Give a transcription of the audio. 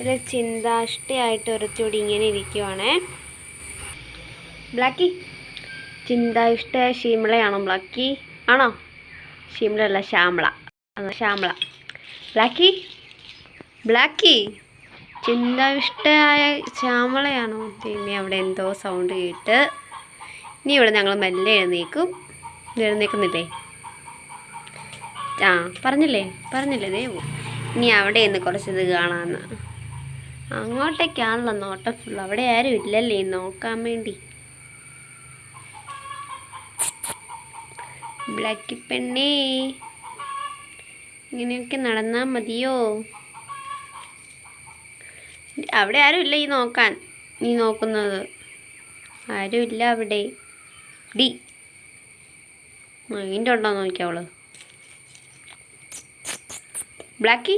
ഒരു ചിന്താഷ്ടിയായിട്ട് ഒരുത്തൂടി ഇങ്ങനെ ഇരിക്കുവാണേ. ബ്ലാക്കി ചിന്തായിഷ്ട ഷീമളയാണോ ബ്ലാക്കി? ആണോ? ഷീമള അല്ല ശ്യാമള ശ്യാമള. ബ്ലാക്കി ബ്ലാക്കി. ചിന്താവിഷ്ടയായ ശ്യാമളയാണോ? പിന്നെ അവിടെ എന്തോ സൗണ്ട് കേട്ട്. ഇനി ഇവിടെ ഞങ്ങൾ മെല്ലെ എഴുന്നേക്കും. എഴുന്നേക്കുന്നില്ലേ? ആ പറഞ്ഞില്ലേ? പറഞ്ഞില്ലേ ദേ പോ. ഇനി അവിടെ നിന്ന് കുറച്ചിത് കാണാമെന്ന് അങ്ങോട്ടേക്കാണല്ലോ നോട്ടം. ഫുൾ അവിടെ ആരും ഇല്ലല്ലേ? നോക്കാൻ വേണ്ടി. ബ്ലാക്കി പെണ്ണേ. ഇങ്ങനെയൊക്കെ നടന്നാൽ മതിയോ? അവിടെ ആരും ഇല്ല ഈ നോക്കാൻ. നീ നോക്കുന്നത്. ആരും ഇല്ല അവിടെ. ഡി. മൈൻഡ് ഉണ്ടോ നോക്കിയവൾ ബ്ലാക്കി